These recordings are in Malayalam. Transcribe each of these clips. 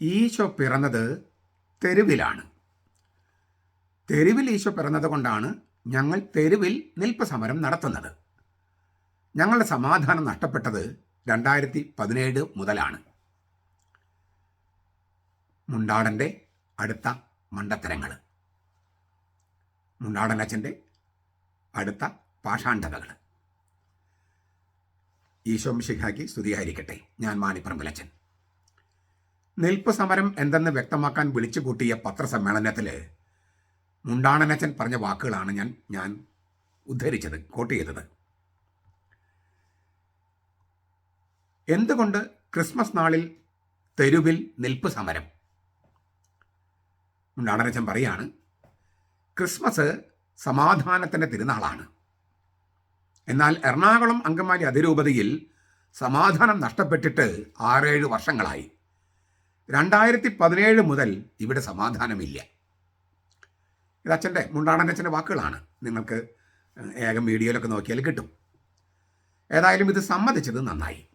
ഈശോ പിറന്നത് തെരുവിലാണ്. തെരുവിൽ ഈശോ പിറന്നത് കൊണ്ടാണ് ഞങ്ങൾ തെരുവിൽ നിൽപ്പ് സമരം നടത്തുന്നത്. ഞങ്ങളുടെ സമാധാനം നഷ്ടപ്പെട്ടത് രണ്ടായിരത്തി പതിനേഴ് മുതലാണ്. മുണ്ടാടന്റെ അടുത്ത മണ്ടത്തരങ്ങൾ. മുണ്ടാടൻ അച്ഛന്റെ അടുത്ത പാഷാണ്ഡതകൾ ഈശോ മിശിഹാക്കി സ്തുതിയായിരിക്കട്ടെ. ഞാൻ മാണിപ്പറമ്പിലച്ചൻ നിൽപ്പ് സമരം എന്തെന്ന് വ്യക്തമാക്കാൻ വിളിച്ചു കൂട്ടിയ പത്രസമ്മേളനത്തിൽ മുണ്ടാണനച്ചൻ പറഞ്ഞ വാക്കുകളാണ് ഞാൻ ഞാൻ ഉദ്ധരിച്ചത് കോട്ട് ചെയ്തത്. എന്തുകൊണ്ട് ക്രിസ്മസ് നാളിൽ തെരുവിൽ നിൽപ്പ് സമരം മുണ്ടാണനച്ചൻ പറയാണ് ക്രിസ്മസ് സമാധാനത്തിന്റെ തിരുനാളാണ്. എന്നാൽ എറണാകുളം അങ്കമാലി അതിരൂപതയിൽ സമാധാനം നഷ്ടപ്പെട്ടിട്ട് ആറേഴ് വർഷങ്ങളായി. രണ്ടായിരത്തി പതിനേഴ് മുതൽ ഇവിടെ സമാധാനമില്ല. ഇത് അച്ഛന്റെ മുണ്ടാണന്റെ വാക്കുകളാണ്. നിങ്ങൾക്ക് ഏകം വീഡിയോയിലൊക്കെ നോക്കിയാൽ കിട്ടും. ഏതായാലും ഇത് സമ്മതിച്ചത് നന്നായി.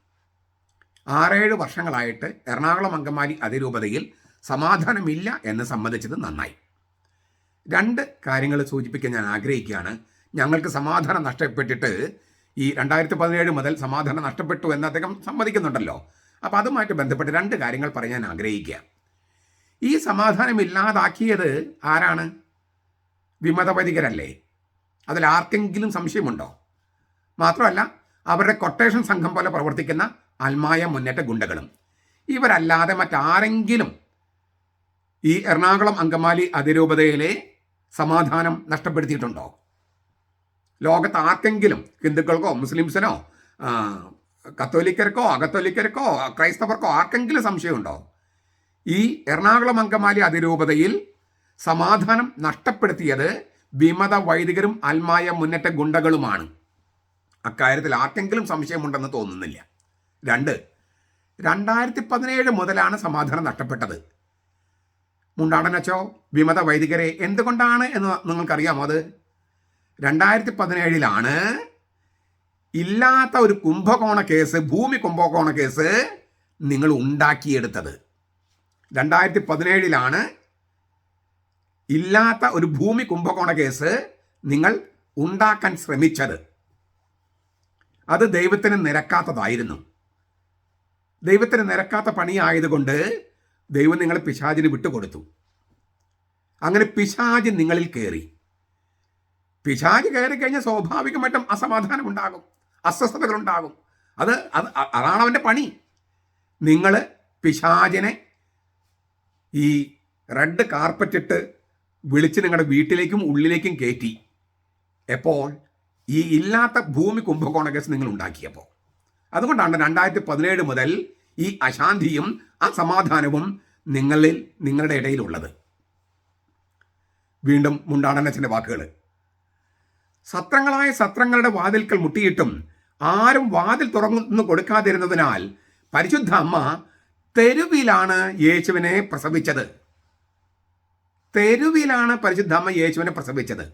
ആറേഴ് വർഷങ്ങളായിട്ട് എറണാകുളം അങ്കമാലി അതിരൂപതയിൽ സമാധാനമില്ല എന്ന് സമ്മതിച്ചത് നന്നായി. രണ്ട് കാര്യങ്ങൾ സൂചിപ്പിക്കാൻ ഞാൻ ആഗ്രഹിക്കുകയാണ്. ഞങ്ങൾക്ക് സമാധാനം നഷ്ടപ്പെട്ടിട്ട് ഈ രണ്ടായിരത്തി പതിനേഴ് മുതൽ സമാധാനം നഷ്ടപ്പെട്ടു എന്ന് അദ്ദേഹം സമ്മതിക്കുന്നുണ്ടല്ലോ. അപ്പോൾ അതുമായിട്ട് ബന്ധപ്പെട്ട് രണ്ട് കാര്യങ്ങൾ പറയാൻ ആഗ്രഹിക്കുക. ഈ സമാധാനം ഇല്ലാതാക്കിയത് ആരാണ്? വിമതപരികരല്ലേ? അതിൽ ആർക്കെങ്കിലും സംശയമുണ്ടോ? മാത്രമല്ല അവരുടെ കൊട്ടേഷൻ സംഘം പോലെ പ്രവർത്തിക്കുന്ന അൽമായ മുന്നേറ്റ ഗുണ്ടകളും. ഇവരല്ലാതെ മറ്റാരെങ്കിലും ഈ എറണാകുളം അങ്കമാലി അതിരൂപതയിലെ സമാധാനം നഷ്ടപ്പെടുത്തിയിട്ടുണ്ടോ? ലോകത്ത് ആർക്കെങ്കിലും ഹിന്ദുക്കൾക്കോ മുസ്ലിംസിനോ കത്തോലിക്കർക്കോ അകത്തോലിക്കർക്കോ ക്രൈസ്തവർക്കോ ആർക്കെങ്കിലും സംശയമുണ്ടോ? ഈ എറണാകുളം അങ്കമാലി അതിരൂപതയിൽ സമാധാനം നഷ്ടപ്പെടുത്തിയത് വിമത വൈദികരും അൽമായ മുന്നേറ്റ ഗുണ്ടകളുമാണ്. അക്കാര്യത്തിൽ ആർക്കെങ്കിലും സംശയമുണ്ടെന്ന് തോന്നുന്നില്ല. രണ്ട് രണ്ടായിരത്തി പതിനേഴ് മുതലാണ് സമാധാനം നഷ്ടപ്പെട്ടത്. മുണ്ടാടനച്ചോ വിമത വൈദികരെ എന്തുകൊണ്ടാണ് എന്ന് നിങ്ങൾക്കറിയാമോ അത്? രണ്ടായിരത്തി പതിനേഴിലാണ് ഇല്ലാത്ത ഒരു കുംഭകോണ കേസ് ഭൂമി കുംഭകോണ കേസ് നിങ്ങൾ ഉണ്ടാക്കിയെടുത്തത്. രണ്ടായിരത്തി പതിനേഴിലാണ് ഇല്ലാത്ത ഒരു ഭൂമി കുംഭകോണ കേസ് നിങ്ങൾ ഉണ്ടാക്കാൻ ശ്രമിച്ചത്. അത് ദൈവത്തിന് നിരക്കാത്തതായിരുന്നു. ദൈവത്തിന് നിരക്കാത്ത പണിയായതുകൊണ്ട് ദൈവം നിങ്ങളെ പിശാചിന് വിട്ടുകൊടുത്തു. അങ്ങനെ പിശാജ് നിങ്ങളിൽ കയറി. പിശാജ് കയറി കഴിഞ്ഞാൽ സ്വാഭാവികമായിട്ടും അസമാധാനം ഉണ്ടാകും. അസ്വസ്ഥതകളുണ്ടാകും. അത് അത് അതാണ് അവന്റെ പണി. നിങ്ങൾ പിശാചിനെ ഈ റെഡ് കാർപ്പറ്റിട്ട് വിളിച്ച് നിങ്ങളുടെ വീട്ടിലേക്കും ഉള്ളിലേക്കും കയറ്റി എപ്പോൾ? ഈ ഇല്ലാത്ത ഭൂമി കുംഭകോണ കേസ് നിങ്ങൾ ഉണ്ടാക്കിയപ്പോൾ അതുകൊണ്ടാണ് രണ്ടായിരത്തി പതിനേഴ് മുതൽ ഈ അശാന്തിയും അസമാധാനവും നിങ്ങളിൽ നിങ്ങളുടെ ഇടയിലുള്ളത്. വീണ്ടും മുണ്ടാടനച്ചന്റെ വാക്കുകൾ സത്രങ്ങളായ സത്രങ്ങളുടെ വാതിൽക്കൽ മുട്ടിയിട്ടും ആരും വാതിൽ തുറന്നു കൊടുക്കാതിരുന്നതിനാൽ പരിശുദ്ധ അമ്മ തെരുവിലാണ് യേശുവിനെ പ്രസവിച്ചത്. തെരുവിലാണ് പരിശുദ്ധ അമ്മ യേശുവിനെ പ്രസവിച്ചത്.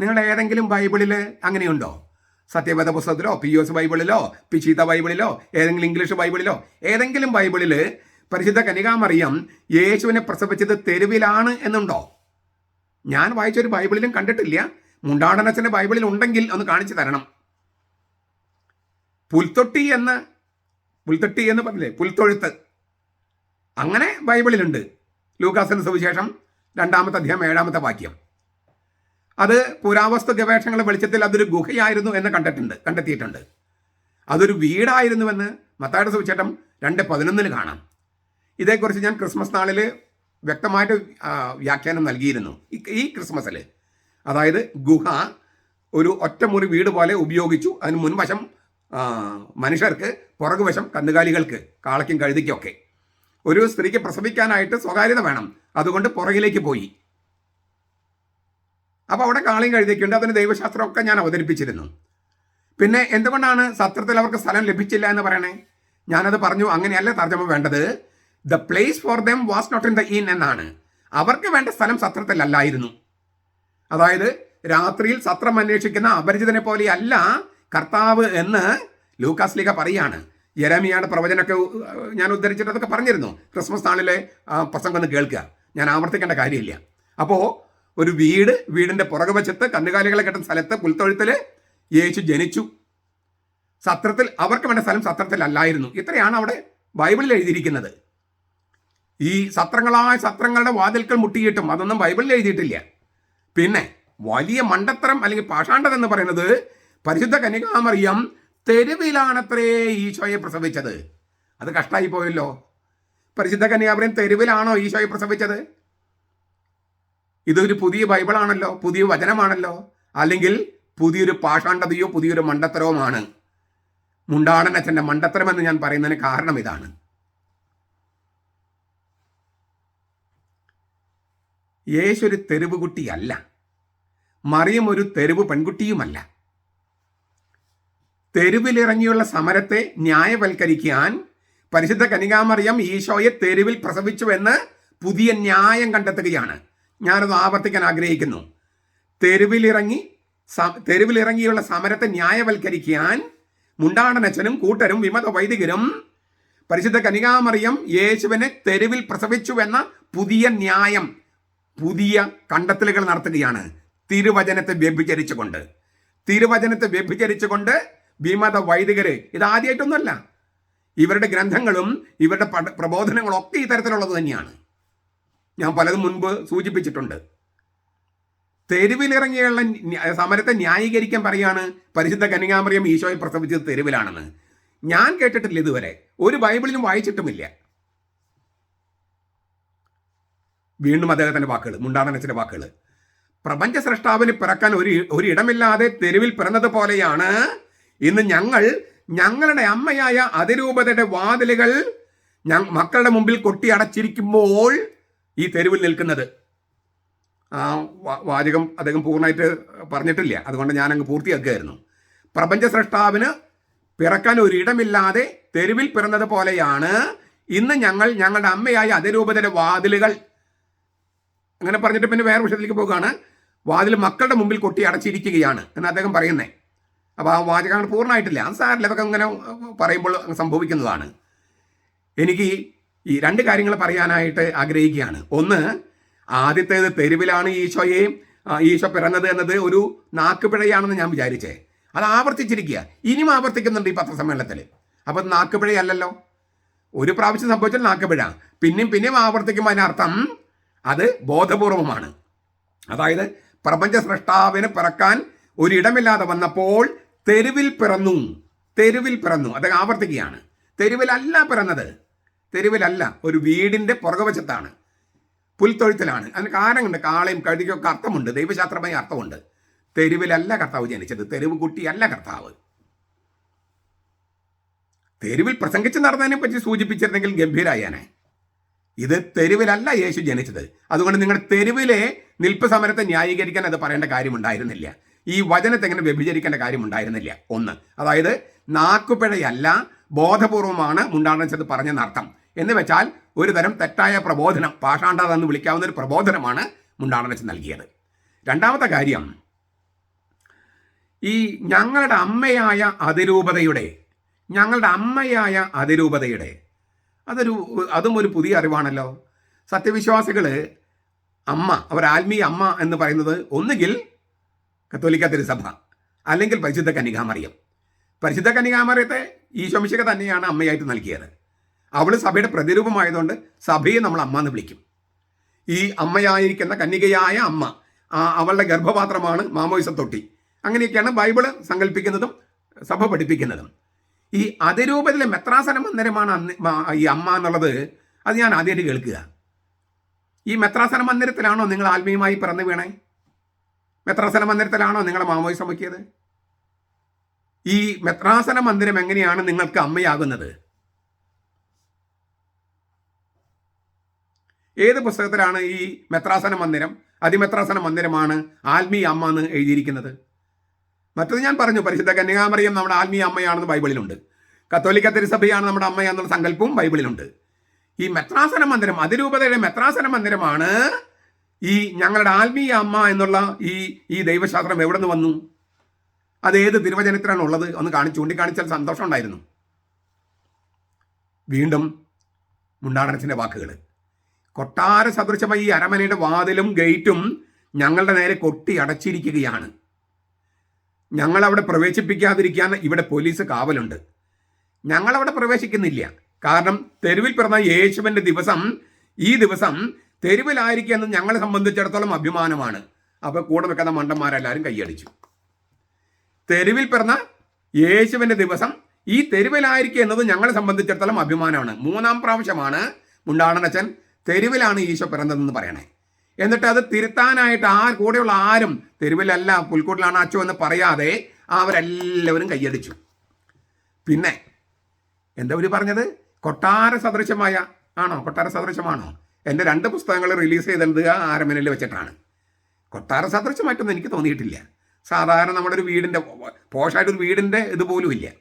നിങ്ങളുടെ ഏതെങ്കിലും ബൈബിളിൽ അങ്ങനെയുണ്ടോ? സത്യവേദ പുസ്തകത്തിലോ പി എസ് ബൈബിളിലോ പിശീത ബൈബിളിലോ ഏതെങ്കിലും ഇംഗ്ലീഷ് ബൈബിളിലോ ഏതെങ്കിലും ബൈബിളിൽ പരിശുദ്ധ കനികാമറിയം യേശുവിനെ പ്രസവിച്ചത് തെരുവിലാണ് എന്നുണ്ടോ? ഞാൻ വായിച്ചൊരു ബൈബിളിലും കണ്ടിട്ടില്ല. മുണ്ടാടനച്ചന്റെ ബൈബിളിൽ ഉണ്ടെങ്കിൽ ഒന്ന് കാണിച്ചു തരണം. പുൽത്തൊട്ടി എന്ന് പുൽത്തൊട്ടി എന്ന് പറഞ്ഞില്ലേ? പുൽത്തൊഴുത്ത്. അങ്ങനെ ബൈബിളിലുണ്ട്. ലൂക്കാസിന് സുവിശേഷം രണ്ടാമത്തെ അധ്യായം ഏഴാമത്തെ വാക്യം. അത് പുരാവസ്തു ഗവേഷണങ്ങളെ വെളിച്ചത്തിൽ അതൊരു ഗുഹയായിരുന്നു എന്ന് കണ്ടിട്ടുണ്ട് കണ്ടെത്തിയിട്ടുണ്ട്. അതൊരു വീടായിരുന്നുവെന്ന് മത്തായുടെ സുവിശേഷം രണ്ട് പതിനൊന്നിന് കാണാം. ഇതേക്കുറിച്ച് ഞാൻ ക്രിസ്മസ് നാളിൽ വ്യക്തമായിട്ട് വ്യാഖ്യാനം നൽകിയിരുന്നു. ഈ ക്രിസ്മസിൽ അതായത് ഗുഹ ഒരു ഒറ്റമുറി വീട് പോലെ ഉപയോഗിച്ചു. അതിന് മുൻവശം മനുഷ്യർക്ക് പുറകുവശം കന്നുകാലികൾക്ക് കാളയ്ക്കും കഴുതിക്കൊക്കെ ഒരു സ്ത്രീക്ക് പ്രസവിക്കാനായിട്ട് സ്വകാര്യത വേണം. അതുകൊണ്ട് പുറകിലേക്ക് പോയി. അപ്പോൾ അവിടെ കാളയും കഴുതിക്കുണ്ട് അതിന് ദൈവശാസ്ത്രമൊക്കെ ഞാൻ അവതരിപ്പിച്ചിരുന്നു. പിന്നെ എന്തുകൊണ്ടാണ് സത്രത്തിൽ അവർക്ക് സ്ഥലം ലഭിച്ചില്ല എന്ന് പറയണേ? ഞാനത് പറഞ്ഞു അങ്ങനെയല്ല തർജമ വേണ്ടത്. The place for them was not in the in എന്നാണ്. അവർക്ക് വേണ്ട സ്ഥലം സത്രത്തിലല്ലായിരുന്നു അതായത് രാത്രിയിൽ സത്രം അന്വേഷിക്കുന്ന അപരിചിതനെ പോലെയല്ല കർത്താവ് എന്ന് ലൂക്കാസ് ലീഗ പറയാണ്. യരമിയുടെ പ്രവചനമൊക്കെ ഞാൻ ഉദ്ധരിച്ചിട്ട് അതൊക്കെ പറഞ്ഞിരുന്നു. ക്രിസ്മസ് നാളിലെ പ്രസംഗം ഒന്ന് കേൾക്കുക. ഞാൻ ആവർത്തിക്കേണ്ട കാര്യമില്ല. അപ്പോൾ ഒരു വീട് വീടിന്റെ പുറകുവശത്ത് കന്നുകാലികളെ കിട്ടുന്ന സ്ഥലത്ത് പുൽത്തൊഴുത്തിൽ യേശു ജനിച്ചു. സത്രത്തിൽ അവർക്ക് വേണ്ട സ്ഥലം സത്രത്തിലല്ലായിരുന്നു ഇത്രയാണ് അവിടെ ബൈബിളിൽ എഴുതിയിരിക്കുന്നത്. ഈ സത്രങ്ങളായ സത്രങ്ങളുടെ വാതിൽക്കൽ മുട്ടിയിട്ടും അതൊന്നും ബൈബിളിൽ എഴുതിയിട്ടില്ല. പിന്നെ വലിയ മണ്ടത്തരം അല്ലെങ്കിൽ പാഷാണ്ടത് എന്ന് പറയുന്നത് പരിശുദ്ധ കന്യകാമറിയം തെരുവിലാണത്രേ ഈശോയെ പ്രസവിച്ചത്. അത് കഷ്ടമായി പോയല്ലോ. പരിശുദ്ധ കന്യാമറിയം തെരുവിലാണോ ഈശോയെ പ്രസവിച്ചത്? ഇതൊരു പുതിയ ബൈബിളാണല്ലോ പുതിയ വചനമാണല്ലോ. അല്ലെങ്കിൽ പുതിയൊരു പാഷാണ്ടതയോ പുതിയൊരു മണ്ടത്തരവുമാണ്. മുണ്ടാടൻ അച്ഛന്റെ ഞാൻ പറയുന്നതിന് കാരണം ഇതാണ്. യേശു ഒരു തെരുവ് കുട്ടിയല്ല മറിയം ഒരു തെരുവ് പെൺകുട്ടിയുമല്ല. തെരുവിലിറങ്ങിയുള്ള സമരത്തെ ന്യായവൽക്കരിക്കാൻ പരിശുദ്ധ കനികാമറിയം ഈശോയെ തെരുവിൽ പ്രസവിച്ചുവെന്ന് പുതിയ ന്യായം കണ്ടെത്തുകയാണ്. ഞാനത് ആവർത്തിക്കാൻ ആഗ്രഹിക്കുന്നു. തെരുവിലിറങ്ങി തെരുവിലിറങ്ങിയുള്ള സമരത്തെ ന്യായവൽക്കരിക്കാൻ മുണ്ടാടനച്ചനും കൂട്ടരും വിമത വൈദികരും പരിശുദ്ധ കനികാമറിയം യേശുവിനെ തെരുവിൽ പ്രസവിച്ചുവെന്ന പുതിയ ന്യായം പുതിയ കണ്ടെത്തലുകൾ നടത്തുകയാണ്. തിരുവചനത്തെ വ്യഭിചരിച്ചുകൊണ്ട്. തിരുവചനത്തെ വ്യഭിചരിച്ചുകൊണ്ട് വിമത ഇത് ആദ്യമായിട്ടൊന്നുമല്ല ഇവരുടെ ഗ്രന്ഥങ്ങളും ഇവരുടെ പ്രബോധനങ്ങളും ഒക്കെ ഈ തരത്തിലുള്ളത് തന്നെയാണ്. ഞാൻ പലതും മുൻപ് സൂചിപ്പിച്ചിട്ടുണ്ട്. തെരുവിലിറങ്ങിയുള്ള സമരത്തെ ന്യായീകരിക്കാൻ പറയാണ് പരിശുദ്ധ കനികാമറിയം ഈശോയെ പ്രസവിച്ചത് തെരുവിലാണെന്ന്. ഞാൻ കേട്ടിട്ടില്ല ഇതുവരെ. ഒരു ബൈബിളിലും വായിച്ചിട്ടുമില്ല. വീണ്ടും അദ്ദേഹത്തിന്റെ വാക്കുകൾ മുണ്ടാടനച്ചിന്റെ വാക്കുകൾ പ്രപഞ്ച സൃഷ്ടാവിന് പിറക്കാൻ ഒരു ഒരു ഇടമില്ലാതെ തെരുവിൽ പിറന്നത് പോലെയാണ് ഇന്ന് ഞങ്ങൾ ഞങ്ങളുടെ അമ്മയായ അതിരൂപതയുടെ വാതിലുകൾ മക്കളുടെ മുമ്പിൽ കൊട്ടി അടച്ചിരിക്കുമ്പോൾ ഈ തെരുവിൽ നിൽക്കുന്നത്. ആ വാചകം അദ്ദേഹം പൂർണമായിട്ട് പറഞ്ഞിട്ടില്ല. അതുകൊണ്ട് ഞാൻ അങ്ങ് പൂർത്തിയാക്കുകയായിരുന്നു. പ്രപഞ്ച സൃഷ്ടാവിന് പിറക്കാൻ ഒരിടമില്ലാതെ തെരുവിൽ പിറന്നത് പോലെയാണ് ഇന്ന് ഞങ്ങൾ ഞങ്ങളുടെ അമ്മയായ അതിരൂപതയുടെ വാതിലുകൾ. അങ്ങനെ പറഞ്ഞിട്ട് പിന്നെ വേറെ വിഷയത്തിലേക്ക് പോകുകയാണ് വാതിൽ മക്കളുടെ മുമ്പിൽ കൊട്ടി അടച്ചിരിക്കുകയാണ് എന്ന് അദ്ദേഹം പറയുന്നേ. അപ്പോൾ ആ വാചകം അങ്ങട് പൂർണമായിട്ടില്ല. അത് സാറില്ല അതൊക്കെ അങ്ങനെ പറയുമ്പോൾ സംഭവിക്കുന്നതാണ്. എനിക്ക് ഈ രണ്ട് കാര്യങ്ങൾ പറയാനായിട്ട് ആഗ്രഹിക്കുകയാണ്. ഒന്ന് ആദ്യത്തേത് തെരുവിലാണ് ഈശോയെ ഈശോ പിറന്നത് എന്നത് ഒരു നാക്കുപിഴയാണെന്ന് ഞാൻ വിചാരിച്ചേ. അത് ആവർത്തിച്ചിരിക്കുക. ഇനിയും ആവർത്തിക്കുന്നുണ്ട് ഈ പത്രസമ്മേളനത്തിൽ അപ്പം നാക്കുപിഴയല്ലല്ലോ. ഒരു പ്രാവശ്യം സംഭവിച്ചാൽ നാക്കുപിഴ. പിന്നെയും പിന്നെയും ആവർത്തിക്കുമ്പോൾ അതിനർത്ഥം അത് ബോധപൂർവമാണ്. അതായത് പ്രപഞ്ച സൃഷ്ടാവിന് പിറക്കാൻ ഒരിടമില്ലാതെ വന്നപ്പോൾ തെരുവിൽ പിറന്നു തെരുവിൽ പിറന്നു. അത് ആവർത്തിക്കുകയാണ്. തെരുവിലല്ല പിറന്നത്. തെരുവിലല്ല ഒരു വീടിന്റെ പുറകുവശത്താണ്. പുൽത്തൊഴുത്തിലാണ്. അതിന് കാരണമുണ്ട് കാളയും കഴുതിക്കൊക്കെ അർത്ഥമുണ്ട്. ദൈവശാസ്ത്രമായ അർത്ഥമുണ്ട്. തെരുവിലല്ല കർത്താവ് ജനിച്ചത്. തെരുവ് കുട്ടിയല്ല കർത്താവ്. തെരുവിൽ പ്രസംഗിച്ച് നടന്നതിനെ പറ്റി സൂചിപ്പിച്ചിരുന്നെങ്കിൽ ഗംഭീരായാനെ. ഇത് തെരുവിലല്ല യേശു ജനിച്ചത്. അതുകൊണ്ട് നിങ്ങളുടെ തെരുവിലെ നിൽപ്പ് സമരത്തെ ന്യായീകരിക്കാൻ അത് പറയേണ്ട കാര്യമുണ്ടായിരുന്നില്ല. ഈ വചനത്തെ എങ്ങനെ വ്യഭിചരിക്കേണ്ട കാര്യമുണ്ടായിരുന്നില്ല. ഒന്ന് അതായത് നാക്കുപിഴയല്ല ബോധപൂർവമാണ് മുണ്ടാടനച്ചത് പറഞ്ഞെന്നർത്ഥം. എന്ന് വെച്ചാൽ ഒരു തരം തെറ്റായ പ്രബോധനം പാഷാണ്ടത എന്ന് വിളിക്കാവുന്ന ഒരു പ്രബോധനമാണ് മുണ്ടാടനച്ച് നൽകിയത്. രണ്ടാമത്തെ കാര്യം ഈ ഞങ്ങളുടെ അമ്മയായ അതിരൂപതയുടെ ഞങ്ങളുടെ അമ്മയായ അതിരൂപതയുടെ അതൊരു അതും ഒരു പുതിയ അറിവാണല്ലോ. സത്യവിശ്വാസികൾ അമ്മ അവർ ആത്മീയ അമ്മ എന്ന് പറയുന്നത് ഒന്നുകിൽ കത്തോലിക്ക തിരുസഭ. അല്ലെങ്കിൽ പരിശുദ്ധ കന്യകാമറിയം. പരിശുദ്ധ കന്യകാമറിയത്തെ ഈശോമിശിക തന്നെയാണ് അമ്മയായിട്ട് നൽകിയത്. അവൾ സഭയുടെ പ്രതിരൂപമായതുകൊണ്ട് സഭയെ നമ്മൾ അമ്മ എന്ന് വിളിക്കും. ഈ അമ്മയായിരിക്കുന്ന കന്യകയായ അമ്മ അവളുടെ ഗർഭപാത്രമാണ് മാമോയിസ തൊട്ടി. അങ്ങനെയൊക്കെയാണ് ബൈബിൾ സങ്കല്പിക്കുന്നതും സഭ പഠിപ്പിക്കുന്നതും. ഈ അതിരൂപത്തിലെ മെത്രാസന മന്ദിരമാണ് അന്ന് ഈ അമ്മ എന്നുള്ളത് അത് ഞാൻ ആദ്യമായിട്ട് കേൾക്കുക. ഈ മെത്രാസന മന്ദിരത്തിലാണോ നിങ്ങൾ ആത്മീയമായി പിറന്നു വീണേ? മെത്രാസന മന്ദിരത്തിലാണോ നിങ്ങളെ മാമോയിസം മുക്കിയത് ഈ മെത്രാസന മന്ദിരം എങ്ങനെയാണ് നിങ്ങൾക്ക് അമ്മയാകുന്നത്? ഏത് പുസ്തകത്തിലാണ് ഈ മെത്രാസന മന്ദിരം അതിമെത്രാസന മന്ദിരമാണ് ആത്മീയ അമ്മ എന്ന് എഴുതിയിരിക്കുന്നത്? മറ്റത് ഞാൻ പറഞ്ഞു പരിശുദ്ധ കന്യകാമറിയം നമ്മുടെ ആത്മീയ അമ്മയാണെന്ന് ബൈബിളിലുണ്ട്. കത്തോലിക്ക തിരുസഭയാണ് നമ്മുടെ അമ്മ എന്നുള്ള സങ്കല്പവും ബൈബിളിലുണ്ട്. ഈ മെത്രാസന മന്ദിരം അതിരൂപതയുടെ മെത്രാസന മന്ദിരമാണ് ഈ ഞങ്ങളുടെ ആത്മീയ അമ്മ എന്നുള്ള ഈ ഈ ദൈവശാസ്ത്രം എവിടെ നിന്ന് വന്നു? അത് ഏത് തിരുവചനത്തിലാണ് ഉള്ളത്? ഒന്ന് കാണി ചൂണ്ടിക്കാണിച്ചാൽ സന്തോഷം ഉണ്ടായിരുന്നു. വീണ്ടും മുണ്ടാടനത്തിന്റെ വാക്കുകൾ കൊട്ടാര സദൃശമായി ഈ അരമനയുടെ വാതിലും ഗേറ്റും ഞങ്ങളുടെ നേരെ കൊട്ടി അടച്ചിരിക്കുകയാണ്. ഞങ്ങളവിടെ പ്രവേശിപ്പിക്കാതിരിക്കാൻ ഇവിടെ പോലീസ് കാവലുണ്ട്. ഞങ്ങളവിടെ പ്രവേശിക്കുന്നില്ല. കാരണം തെരുവിൽ പിറന്ന യേശുവിന്റെ ദിവസം ഈ ദിവസം തെരുവിലായിരിക്കുമെന്ന് ഞങ്ങളെ സംബന്ധിച്ചിടത്തോളം അഭിമാനമാണ്. അപ്പോൾ കൂടെ വെക്കുന്ന മണ്ടന്മാരെല്ലാവരും കൈയടിച്ചു. തെരുവിൽ പിറന്ന യേശുവിന്റെ ദിവസം ഈ തെരുവിലായിരിക്കും എന്നത് ഞങ്ങളെ സംബന്ധിച്ചിടത്തോളം അഭിമാനമാണ്. മൂന്നാം പ്രാവശ്യമാണ് മുണ്ടാണനച്ചൻ തെരുവിലാണ് ഈശോ പിറന്നതെന്ന് പറയണേ. എന്നിട്ട് അത് തിരുത്താനായിട്ട് ആ കൂടെയുള്ള ആരും തെരുവിലല്ല പുൽക്കൂട്ടിലാണ് അച്ചോ എന്ന് പറയാതെ അവരെല്ലാവരും കൈയടിച്ചു. പിന്നെ എന്താ ഒരു പറഞ്ഞത്? കൊട്ടാര സദൃശമായ ആണോ? കൊട്ടാര സദൃശമാണോ? എന്റെ രണ്ട് പുസ്തകങ്ങൾ റിലീസ് ചെയ്തത് ആ ആരമനയിൽ വെച്ചിട്ടാണ്. കൊട്ടാര സദൃശമായിട്ടൊന്നും എനിക്ക് തോന്നിയിട്ടില്ല. സാധാരണ നമ്മുടെ ഒരു വീടിന്റെ പോഷായിട്ട് ഒരു വീടിന്റെ ഇതുപോലും ഇല്ല.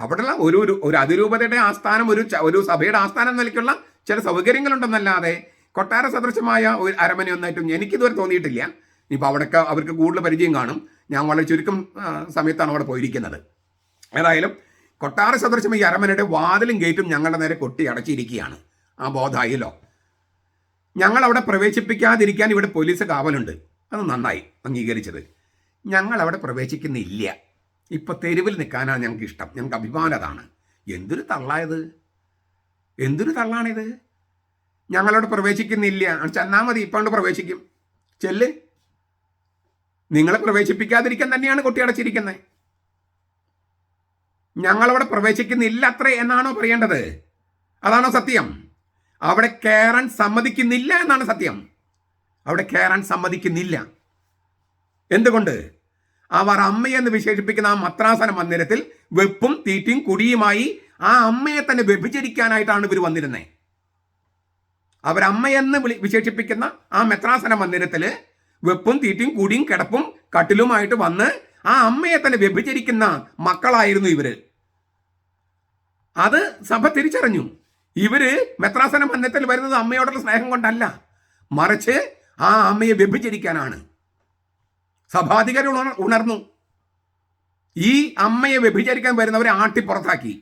അവിടെയുള്ള ഒരു ഒരു ഒരു അതിരൂപതയുടെ ആസ്ഥാനം ഒരു ഒരു സഭയുടെ ആസ്ഥാനം നിലയ്ക്കുള്ള ചില സൗകര്യങ്ങളുണ്ടെന്നല്ലാതെ കൊട്ടാര സദൃശമായ ഒരു അരമനയൊന്നായിട്ടും എനിക്കിതുവരെ തോന്നിയിട്ടില്ല. ഇനിയിപ്പോൾ അവിടെയൊക്കെ അവർക്ക് കൂടുതൽ പരിചയം കാണും. ഞാൻ വളരെ ചുരുക്കം സമയത്താണ് അവിടെ പോയിരിക്കുന്നത്. ഏതായാലും കൊട്ടാര സദൃശം ഈ അരമനയുടെ വാതിലും ഗേറ്റും ഞങ്ങളുടെ നേരെ കൊട്ടി അടച്ചിരിക്കുകയാണ്. ആ ബോധായല്ലോ. ഞങ്ങൾ അവിടെ പ്രവേശിപ്പിക്കാതിരിക്കാൻ ഇവിടെ പോലീസ് കാവലുണ്ട്. അത് നന്നായി അംഗീകരിച്ചത്. ഞങ്ങൾ അവിടെ പ്രവേശിക്കുന്നില്ല. ഇപ്പൊ തെരുവിൽ നിൽക്കാനാണ് ഞങ്ങൾക്ക് ഇഷ്ടം. ഞങ്ങൾക്ക് അഭിമാനം അതാണ്. എന്തൊരു തള്ളായത്? എന്തൊരു തള്ളാണിത്? ഞങ്ങളവിടെ പ്രവേശിക്കുന്നില്ല. ചെന്നാൽ മതി. ഇപ്പം പ്രവേശിക്കും. ചെല്ല്. നിങ്ങളെ പ്രവേശിപ്പിക്കാതിരിക്കാൻ തന്നെയാണ് കുട്ടി അടച്ചിരിക്കുന്നത് ഞങ്ങളവിടെ പ്രവേശിക്കുന്നില്ല അത്രേ എന്നാണോ പറയേണ്ടത്? അതാണോ സത്യം? അവിടെ കയറാൻ സമ്മതിക്കുന്നില്ല എന്നാണ് സത്യം. അവിടെ കയറാൻ സമ്മതിക്കുന്നില്ല. എന്തുകൊണ്ട്? അവർ അമ്മയെന്ന് വിശേഷിപ്പിക്കുന്ന ആ മത്രാസന മന്ദിരത്തിൽ വെപ്പും തീറ്റയും കുടിയുമായി ആ അമ്മയെ തന്നെ വ്യഭിചരിക്കാനായിട്ടാണ് ഇവർ വന്നിരുന്നത് അവരമ്മയെന്ന് വിളി വിശേഷിപ്പിക്കുന്ന ആ മെത്രാസന മന്ദിരത്തിൽ വെപ്പും തീറ്റയും കുടിയും കിടപ്പും കട്ടിലുമായിട്ട് വന്ന് ആ അമ്മയെ തന്നെ വ്യഭിചരിക്കുന്ന മക്കളായിരുന്നു ഇവർ. അത് സഭ തിരിച്ചറിഞ്ഞു. ഇവർ മെത്രാസന മന്നത്തിൽ വരുന്നത് അമ്മയോടുള്ള സ്നേഹം കൊണ്ടല്ല. മറിച്ച് ആ അമ്മയെ വ്യഭിചരിക്കാനാണ്. സഭാധികാരി ഉണർന്നു. ഈ അമ്മയെ വ്യഭിചരിക്കാൻ വരുന്നവരെ ആട്ടി പുറത്താക്കി.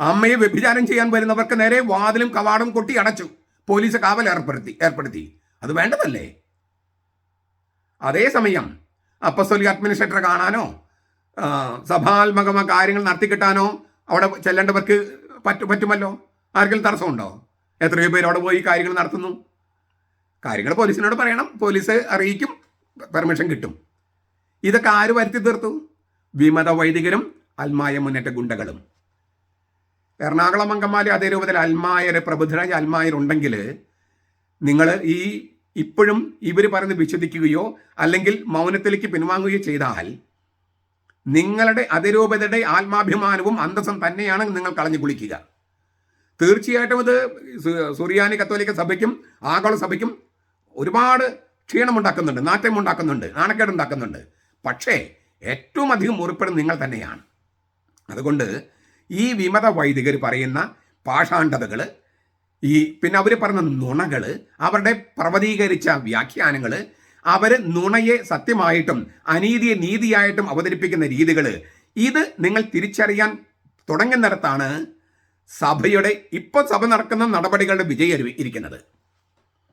അമ്മയെ വ്യഭിചാരം ചെയ്യാൻ വരുന്നവർക്ക് നേരെ വാതിലും കവാടും കൊട്ടി അടച്ചു. പോലീസ് കാവൽ ഏർപ്പെടുത്തി ഏർപ്പെടുത്തി. അത് വേണ്ടതല്ലേ? അതേസമയം അപ്പസ്വലി അഡ്മിനിസ്ട്രേറ്ററെ കാണാനോ സഭാത്മകമായ കാര്യങ്ങൾ നടത്തിക്കിട്ടാനോ അവിടെ ചെല്ലേണ്ടവർക്ക് പറ്റു പറ്റുമല്ലോ? ആർക്കെങ്കിലും തടസ്സമുണ്ടോ? എത്രയോ പേര് അവിടെ പോയി കാര്യങ്ങൾ നടത്തുന്നു. കാര്യങ്ങൾ പോലീസിനോട് പറയണം. പോലീസ് അറിയിക്കും. പെർമിഷൻ കിട്ടും. ഇതൊക്കെ ആര് വരുത്തി തീർത്തു? വിമത വൈദികരും അൽമായ മുന്നേറ്റ ഗുണ്ടകളും. എറണാകുളം അങ്കമാലി അതേ രൂപത്തിൽ അൽമായർ പ്രബുദ്ധരായ അൽമായരുണ്ടെങ്കിൽ നിങ്ങൾ ഈ ഇപ്പോഴും ഇവർ പറഞ്ഞ് വിശ്വസിക്കുകയോ അല്ലെങ്കിൽ മൗനത്തിലേക്ക് പിൻവാങ്ങുകയോ ചെയ്താൽ നിങ്ങളുടെ അതിരൂപതയുടെ ആത്മാഭിമാനവും അന്തസ്സും തന്നെയാണ് നിങ്ങൾ കളഞ്ഞു കുളിക്കുക. തീർച്ചയായിട്ടും ഇത് സുറിയാനി കത്തോലിക്ക സഭയ്ക്കും ആഗോള സഭയ്ക്കും ഒരുപാട് ക്ഷീണമുണ്ടാക്കുന്നുണ്ട് നാറ്റമുണ്ടാക്കുന്നുണ്ട് നാണക്കേടുണ്ടാക്കുന്നുണ്ട് പക്ഷേ ഏറ്റവും അധികം മുറിപ്പെടുന്നത് നിങ്ങൾ തന്നെയാണ്. അതുകൊണ്ട് ഈ വിമത വൈദികർ പറയുന്ന പാഷാണ്ഡതകൾ ഈ പിന്നെ അവർ പറയുന്ന നുണകൾ അവരുടെ പ്രവതീകരിച്ച വ്യാഖ്യാനങ്ങൾ അവർ നുണയെ സത്യമായിട്ടും അനീതിയെ നീതിയായിട്ടും അവതരിപ്പിക്കുന്ന രീതികൾ ഇത് നിങ്ങൾ തിരിച്ചറിയാൻ തുടങ്ങുന്നിടത്താണ് സഭയുടെ ഇപ്പൊ സഭ നടക്കുന്ന നടപടികളുടെ വിജയം ഇരി- ഇരിക്കുന്നത്.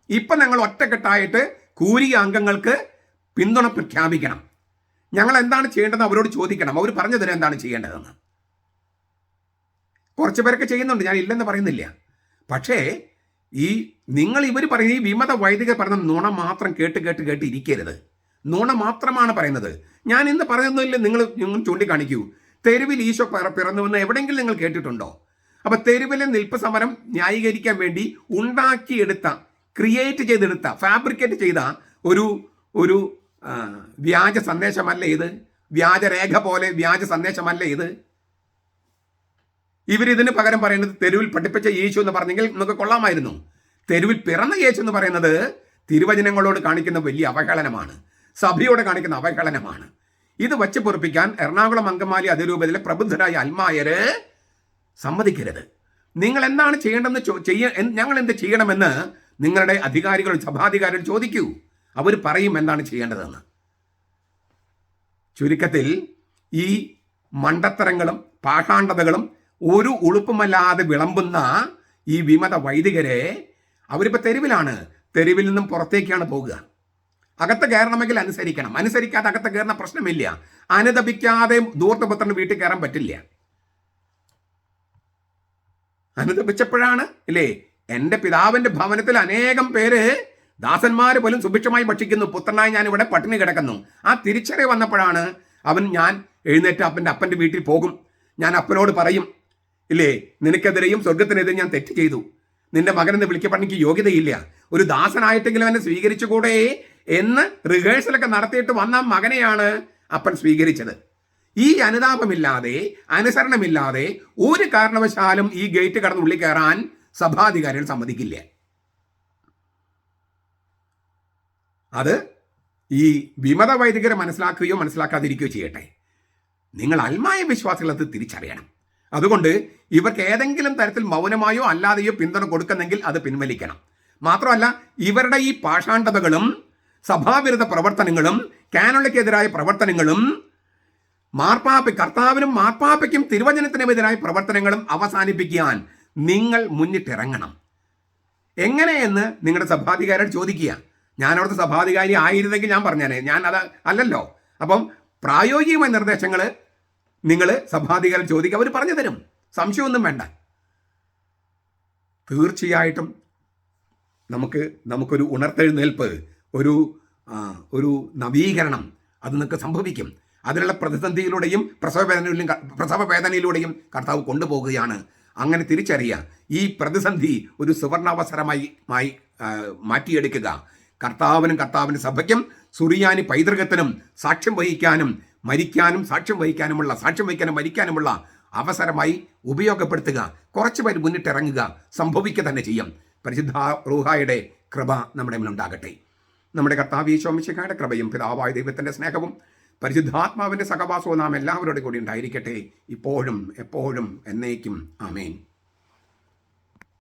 ഇപ്പൊ ഞങ്ങൾ ഒറ്റക്കെട്ടായിട്ട് കൂരിയ അംഗങ്ങൾക്ക് പിന്തുണ പ്രഖ്യാപിക്കണം. ഞങ്ങൾ എന്താണ് ചെയ്യേണ്ടതെന്ന് അവരോട് ചോദിക്കണം. അവർ പറഞ്ഞു തരാം എന്താണ് ചെയ്യേണ്ടതെന്ന്. കുറച്ച് പേരൊക്കെ ചെയ്യുന്നുണ്ട്. ഞാൻ ഇല്ലെന്ന് പറയുന്നില്ല. പക്ഷേ ഈ നിങ്ങൾ ഇവർ പറയുന്ന ഈ വിമത വൈദികർ പറയുന്ന നുണ മാത്രം കേട്ട് കേട്ട് കേട്ട് ഇരിക്കരുത്. നുണ മാത്രമാണ് പറയുന്നത്. ഞാൻ ഇന്ന് പറയുന്നില്ല നിങ്ങൾ നിങ്ങൾ ചൂണ്ടിക്കാണിക്കൂ. തെരുവിൽ ഈശോ പിറ- പിറന്നുവെന്ന് എവിടെയെങ്കിലും നിങ്ങൾ കേട്ടിട്ടുണ്ടോ? അപ്പൊ തെരുവിലെ നിൽപ്പ് സമരം ന്യായീകരിക്കാൻ വേണ്ടി ഉണ്ടാക്കിയെടുത്ത ക്രിയേറ്റ് ചെയ്തെടുത്ത ഫാബ്രിക്കേറ്റ് ചെയ്ത ഒരു ഒരു വ്യാജ സന്ദേശമല്ല ഇത്. വ്യാജരേഖ പോലെ വ്യാജ സന്ദേശമല്ല ഇത്. ഇവരിതിന് പകരം പറയുന്നത് തെരുവിൽ പഠിപ്പിച്ച യേശു എന്ന് പറഞ്ഞെങ്കിൽ നമുക്ക് കൊള്ളാമായിരുന്നു. തെരുവിൽ പിറന്ന യേശു എന്ന് പറയുന്നത് തിരുവചനങ്ങളോട് കാണിക്കുന്ന വലിയ അവഹേളനമാണ്. സഭയോട് കാണിക്കുന്ന അവഹേളനമാണ്. ഇത് വച്ച് പൊറപ്പിക്കാൻ എറണാകുളം അങ്കമാലി അതിരൂപതയിലെ പ്രബുദ്ധരായ അൽമായര് സമ്മതിക്കരുത്. നിങ്ങൾ എന്താണ് ചെയ്യേണ്ടെന്ന് ചെയ്യ ഞങ്ങൾ എന്ത് ചെയ്യണമെന്ന് നിങ്ങളുടെ അധികാരികൾ സഭാധികാരികൾ ചോദിക്കൂ. അവർ പറയും എന്താണ് ചെയ്യേണ്ടതെന്ന്. ചുരുക്കത്തിൽ ഈ മണ്ടത്തരങ്ങളും പാഷാണ്ഡതകളും ഒരു ഉളുപ്പുമല്ലാതെ വിളമ്പുന്ന ഈ വിമത വൈദികരെ അവരിപ്പോൾ തെരുവിലാണ്. തെരുവിൽ നിന്നും പുറത്തേക്കാണ് പോകുക അകത്ത് കയറണമെങ്കിൽ അനുസരിക്കണം. അനുസരിക്കാതെ അകത്ത് കയറുന്ന പ്രശ്നമില്ല. അനുദപിക്കാതെ ദൂർത്തപുത്രന് വീട്ടിൽ കയറാൻ പറ്റില്ല. അനുദപിച്ചപ്പോഴാണ് ഇല്ലേ? എന്റെ പിതാവിന്റെ ഭവനത്തിൽ അനേകം പേര് ദാസന്മാർ പോലും സുഭിക്ഷമായി ഭക്ഷിക്കുന്നു. പുത്രനായി ഞാൻ ഇവിടെ പട്ടിണി കിടക്കുന്നു. ആ തിരിച്ചറിവ് വന്നപ്പോഴാണ് അവൻ ഞാൻ എഴുന്നേറ്റ് അപ്പന്റെ അപ്പന്റെ വീട്ടിൽ പോകും. ഞാൻ അപ്പനോട് പറയും ഇല്ലേ? നിനക്കെതിരെയും സ്വർഗത്തിനെതിരെ ഞാൻ തെറ്റ് ചെയ്തു. നിന്റെ മകനെന്ന് വിളിക്കപ്പെടാൻ എനിക്ക് യോഗ്യതയില്ല. ഒരു ദാസനായിട്ടെങ്കിലും എന്നെ സ്വീകരിച്ചുകൂടെ? എന്ന് റിഹേഴ്സലൊക്കെ നടത്തിയിട്ട് വന്ന മകനെയാണ് അപ്പൻ സ്വീകരിച്ചത്. ഈ അനുതാപമില്ലാതെ അനുസരണമില്ലാതെ ഒരു കാരണവശാലും ഈ ഗേറ്റ് കടന്ന് ഉള്ളിൽ കയറാൻ സഭാധികാരികൾ സമ്മതിക്കില്ല. അത് ഈ വിമത വൈദികരെ മനസ്സിലാക്കുകയോ മനസ്സിലാക്കാതിരിക്കുകയോ ചെയ്യട്ടെ. നിങ്ങൾ അൽമായ വിശ്വാസികൾ അത് തിരിച്ചറിയണം. അതുകൊണ്ട് ഇവർക്ക് ഏതെങ്കിലും തരത്തിൽ മൗനമായോ അല്ലാതെയോ പിന്തുണ കൊടുക്കുന്നെങ്കിൽ അത് പിൻവലിക്കണം. മാത്രമല്ല ഇവരുടെ ഈ പാഷാണ്ഡതകളും സഭാവിരുദ്ധ പ്രവർത്തനങ്ങളും കാനോളിക്കെതിരായ പ്രവർത്തനങ്ങളും മാർപ്പാപ്പ കർത്താവിനും മാർപ്പാപ്പയ്ക്കും തിരുവചനത്തിനുമെതിരായ പ്രവർത്തനങ്ങളും അവസാനിപ്പിക്കാൻ നിങ്ങൾ മുന്നിട്ടിറങ്ങണം. എങ്ങനെയെന്ന് നിങ്ങളുടെ സഭാധികാരിയോട് ചോദിക്കുക. ഞാൻ അവിടുത്തെ സഭാധികാരി ആയിരുന്നെങ്കിൽ ഞാൻ പറഞ്ഞേനെ. ഞാൻ അത് അല്ലല്ലോ. അപ്പം പ്രായോഗികമായ നിർദ്ദേശങ്ങൾ നിങ്ങൾ സഭാധികാരം ചോദിക്കുക അവർ പറഞ്ഞു തരും. സംശയമൊന്നും വേണ്ട. തീർച്ചയായിട്ടും നമുക്ക് നമുക്കൊരു ഉണർത്തെഴുന്നേൽപ്പ് ഒരു ഒരു നവീകരണം അത് നിങ്ങൾക്ക് സംഭവിക്കും. അതിനുള്ള പ്രതിസന്ധിയിലൂടെയും പ്രസവ വേദനയിലും പ്രസവ വേദനയിലൂടെയും കർത്താവ് കൊണ്ടുപോകുകയാണ്. അങ്ങനെ തിരിച്ചറിയുക. ഈ പ്രതിസന്ധി ഒരു സുവർണാവസരമായി മായി മാറ്റിയെടുക്കുക. കർത്താവിനും കർത്താവിന്റെ സഭയ്ക്കും സുറിയാനി പൈതൃകത്തിനും സാക്ഷ്യം വഹിക്കാനും മരിക്കാനും സാക്ഷ്യം വഹിക്കാനുമുള്ള സാക്ഷ്യം വഹിക്കാനും മരിക്കാനുമുള്ള അവസരമായി ഉപയോഗപ്പെടുത്തുക കുറച്ച് പേര് മുന്നിട്ടിറങ്ങുക സംഭവിക്കുക തന്നെ ചെയ്യും. പരിശുദ്ധ റൂഹായുടെ കൃപ നമ്മുടെ മുന്നിലുണ്ടാകട്ടെ. നമ്മുടെ കർത്താവ് ഈശോമിശിഖായുടെ കൃപയും പിതാവായ ദൈവത്തിന്റെ സ്നേഹവും പരിശുദ്ധാത്മാവിന്റെ സഹവാസവും നാം എല്ലാവരോടും കൂടി ഉണ്ടായിരിക്കട്ടെ. ഇപ്പോഴും എപ്പോഴും എന്നേക്കും. ആമേൻ.